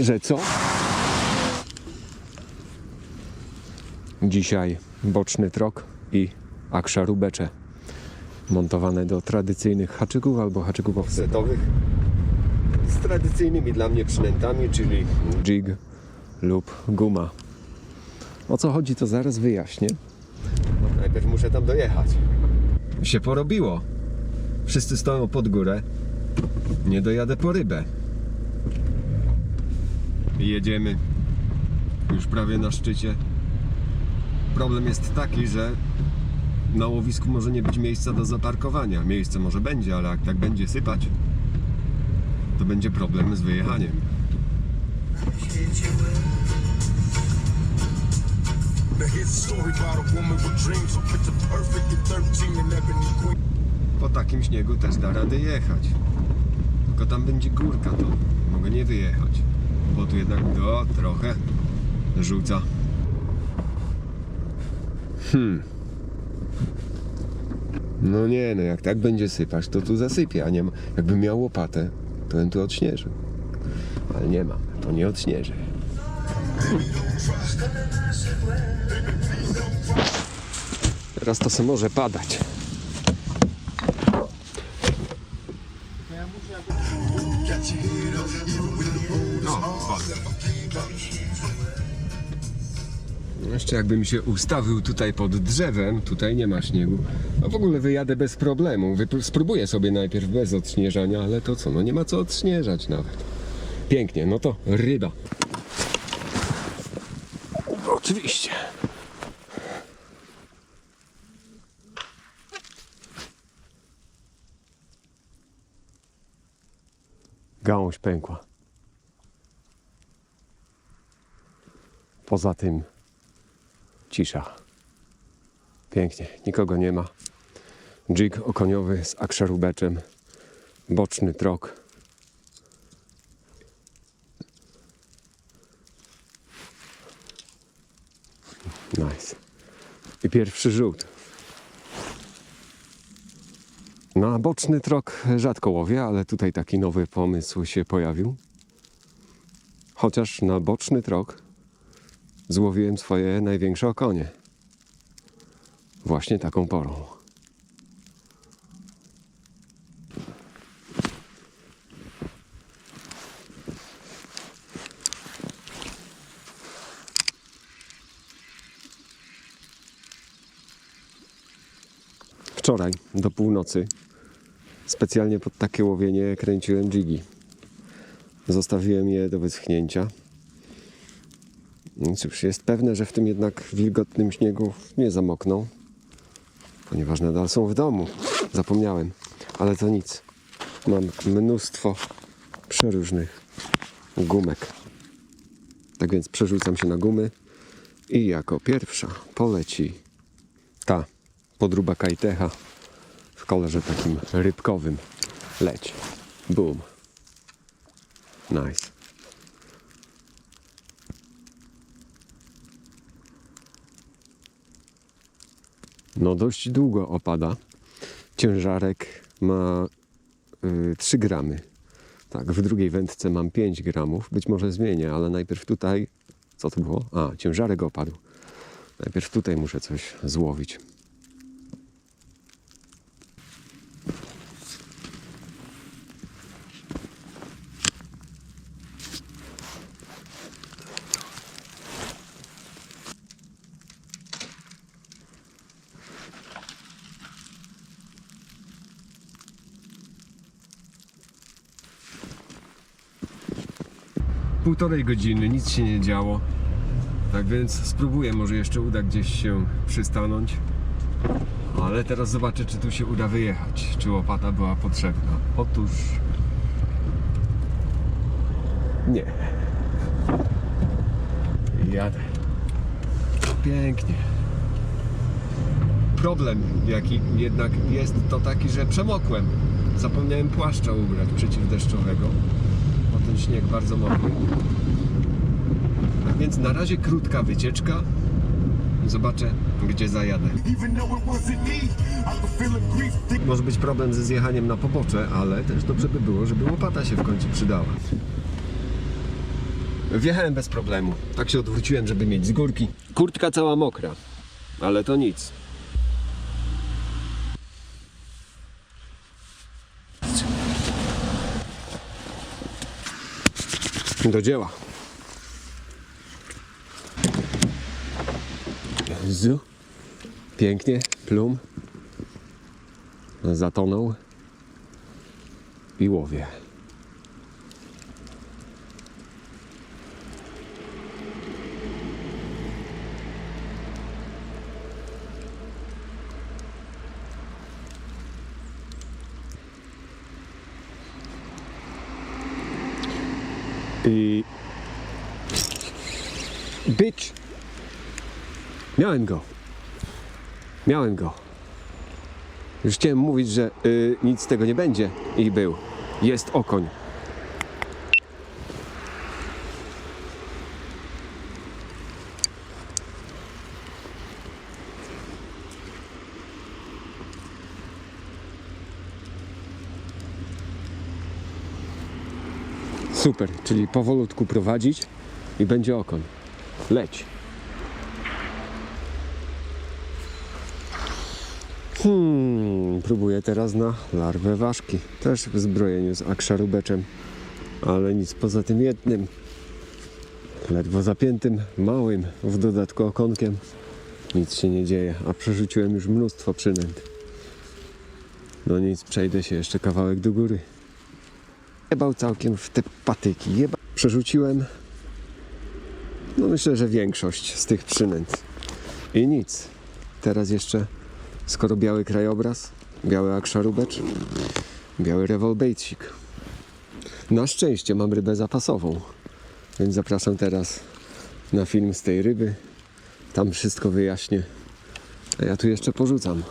Że co? Dzisiaj boczny trok i aksza rubecze montowane do tradycyjnych haczyków albo haczyków offsetowych z tradycyjnymi dla mnie przynętami, czyli jig lub guma. O co chodzi, to zaraz wyjaśnię. No, najpierw muszę tam dojechać. Się porobiło. Wszyscy stoją pod górę. Nie dojadę po rybę. Jedziemy. Już prawie na szczycie. Problem jest taki, że na łowisku może nie być miejsca do zaparkowania. Miejsce może będzie, ale jak tak będzie sypać, to będzie problem z wyjechaniem. The hit story about a woman with dreams, so picture perfect at 13 and ebony queen. Po takim śniegu też da rady jechać. Tylko tam będzie górka, to mogę nie wyjechać. Bo tu jednak do trochę rzuca. Hmm. No nie, no jak tak będzie sypać, to tu zasypie, a nie ma. Jakbym miał łopatę, to bym tu odśnieżył. Ale nie mam, to nie odśnieżę. Teraz to se może padać. Jeszcze jakbym się ustawił tutaj pod drzewem, tutaj nie ma śniegu. A w ogóle wyjadę bez problemu. Wypr- spróbuję sobie najpierw bez odśnieżania, ale to co, no nie ma co odśnieżać nawet. Pięknie, no to ryba. Oczywiście. Gałąź pękła. Poza tym cisza. Pięknie, nikogo nie ma. Dżig okoniowy z akszerubeczem, boczny trok. Nice. I pierwszy rzut. Na boczny trok rzadko łowię, ale tutaj taki nowy pomysł się pojawił. Chociaż na boczny trok złowiłem swoje największe okonie. Właśnie taką porą. Wczoraj do północy specjalnie pod takie łowienie kręciłem jigi. Zostawiłem je do wyschnięcia. Cóż, jest pewne, że w tym jednak wilgotnym śniegu nie zamokną, ponieważ nadal są w domu. Zapomniałem, ale to nic. Mam mnóstwo przeróżnych gumek. Tak więc przerzucam się na gumy i jako pierwsza poleci ta podruba kajtecha w kolorze takim rybkowym. Leć. Boom. Nice. No dość długo opada. Ciężarek ma y, 3 gramy. Tak, w drugiej wędce mam 5 gramów. Być może zmienię, ale najpierw tutaj... Co to było? A, ciężarek opadł. Najpierw tutaj muszę coś złowić. Półtorej godziny, nic się nie działo. Tak więc spróbuję, może jeszcze uda gdzieś się przystanąć. Ale teraz zobaczę, czy tu się uda wyjechać. Czy łopata była potrzebna. Otóż. Nie. Jadę. Pięknie. Problem, jaki jednak jest, to taki, że przemokłem. Zapomniałem płaszcza ubrać przeciwdeszczowego, ten śnieg bardzo mokry. Więc na razie krótka wycieczka. Zobaczę, gdzie zajadę. Może być problem ze zjechaniem na pobocze, ale też dobrze by było, żeby łopata się w końcu przydała. Wjechałem bez problemu. Tak się odwróciłem, żeby mieć z górki. Kurtka cała mokra, ale to nic. Do dzieła. Zu. Pięknie, plum. Zatonął. I łowię. I... Bitch! Miałem go. Miałem go. Już chciałem mówić, że y, nic z tego nie będzie. I był. Jest okoń. Super, czyli powolutku prowadzić i będzie okoń. Leć. Hmm, próbuję teraz na larwę ważki. Też w zbrojeniu z akszarubeczem, ale nic poza tym jednym. Ledwo zapiętym, małym, w dodatku okonkiem. Nic się nie dzieje, a przerzuciłem już mnóstwo przynęt. No nic, przejdę się jeszcze kawałek do góry. Jebał całkiem w te patyki. Jeba... Przerzuciłem, no myślę, że większość z tych przynęt. I nic. Teraz jeszcze Skoro biały krajobraz, biały akszarubecz, biały rewolbejcik. Na szczęście mam rybę zapasową, więc zapraszam teraz na film z tej ryby. Tam wszystko wyjaśnię. A ja tu jeszcze porzucam.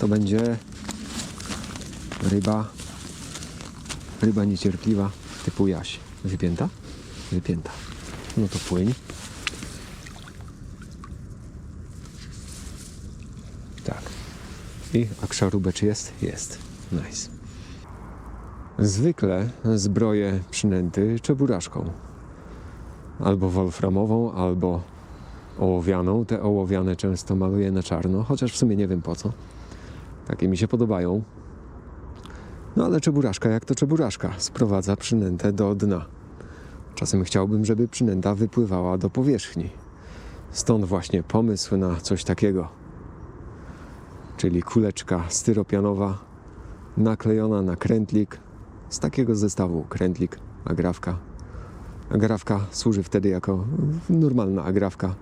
To będzie ryba, ryba niecierpliwa typu jaś. Wypięta? Wypięta. No to płyń. Tak. I akszarubecz jest? Jest. Nice. Zwykle zbroję przynęty czeburaszką. Albo wolframową, albo ołowianą. Te ołowiane często maluję na czarno, chociaż w sumie nie wiem po co. Takie mi się podobają. No ale czeburaszka jak to czeburaszka, sprowadza przynętę do dna. Czasem chciałbym, żeby przynęta wypływała do powierzchni. Stąd właśnie pomysł na coś takiego. Czyli kuleczka styropianowa naklejona na krętlik z takiego zestawu krętlik, agrawka. Agrawka służy wtedy jako normalna agrawka.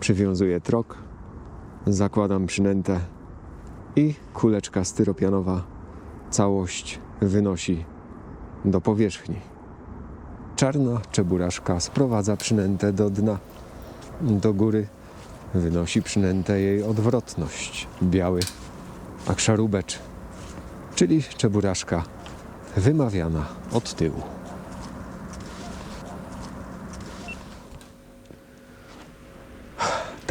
Przywiązuję trok, zakładam przynętę i kuleczka styropianowa całość wynosi do powierzchni. Czarna czeburaszka sprowadza przynętę do dna. Do góry wynosi przynętę jej odwrotność. Biały akszarubecz, czyli czeburaszka wymawiana od tyłu.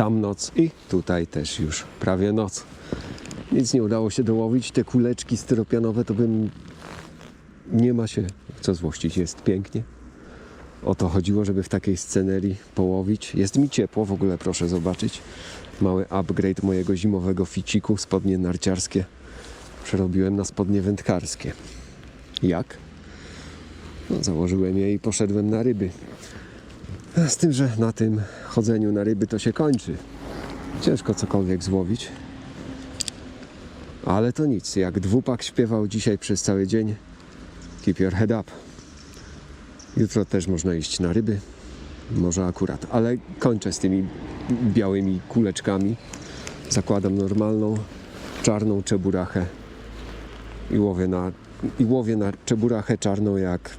Tam noc i tutaj też już prawie noc. Nic nie udało się dołowić. Te kuleczki styropianowe to bym... Nie ma się co złościć. Jest pięknie. O to chodziło, żeby w takiej scenerii połowić. Jest mi ciepło, w ogóle proszę zobaczyć. Mały upgrade mojego zimowego ficiku. Spodnie narciarskie przerobiłem na spodnie wędkarskie. Jak? No, założyłem je i poszedłem na ryby. Z tym, że na tym chodzeniu na ryby to się kończy. Ciężko cokolwiek złowić. Ale to nic, jak dwupak śpiewał dzisiaj przez cały dzień, keep your head up. Jutro też można iść na ryby, może akurat, ale kończę z tymi białymi kuleczkami. Zakładam normalną, czarną czeburachę i łowię na, i łowię na czeburachę czarną jak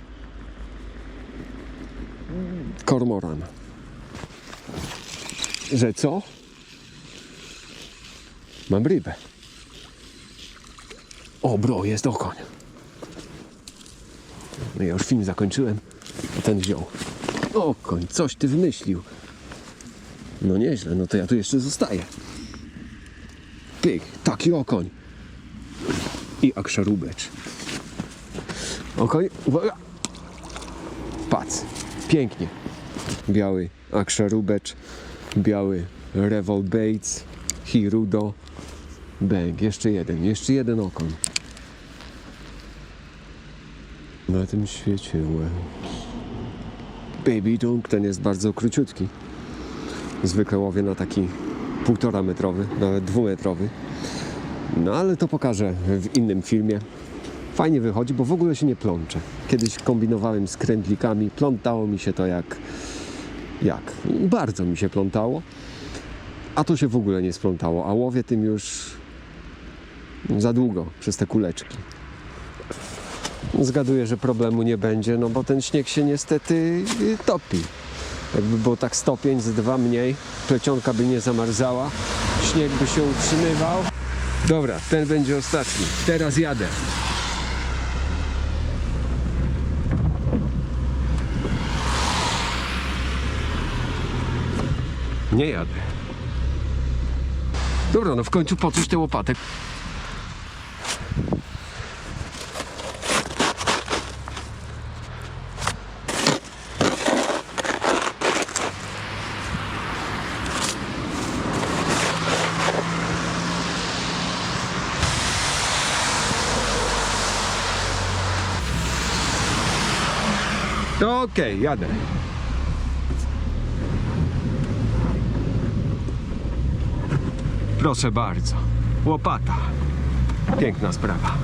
kormoran. Że co? Mam rybę. O, bro, jest okoń. No ja już film zakończyłem, a ten wziął. Okoń, coś ty wymyślił. No nieźle, no to ja tu jeszcze zostaję. Pyk, taki okoń. I akszerubecz. Okoń, uwaga. Patrz, pięknie. Biały akszerubecz, biały revol baits, hirudo, bęk, jeszcze jeden, jeszcze jeden okoń. Na tym świecie łez. Baby Dunk ten jest bardzo króciutki. Zwykle łowię na taki półtora metrowy, nawet dwumetrowy. No ale to pokażę w innym filmie. Fajnie wychodzi, bo w ogóle się nie plączę. Kiedyś kombinowałem z krętlikami, plątało mi się to jak... Jak? Bardzo mi się plątało. A to się w ogóle nie splątało, a łowię tym już za długo przez te kuleczki. Zgaduję, że problemu nie będzie, no bo ten śnieg się niestety y, topi. Jakby było tak stopień z dwa mniej, plecionka by nie zamarzała, śnieg by się utrzymywał. Dobra, ten będzie ostatni. Teraz jadę. Nie jadę. Dobra, no w końcu po coś te łopatek. Okej, jadę. Proszę bardzo. Łopata. Piękna sprawa.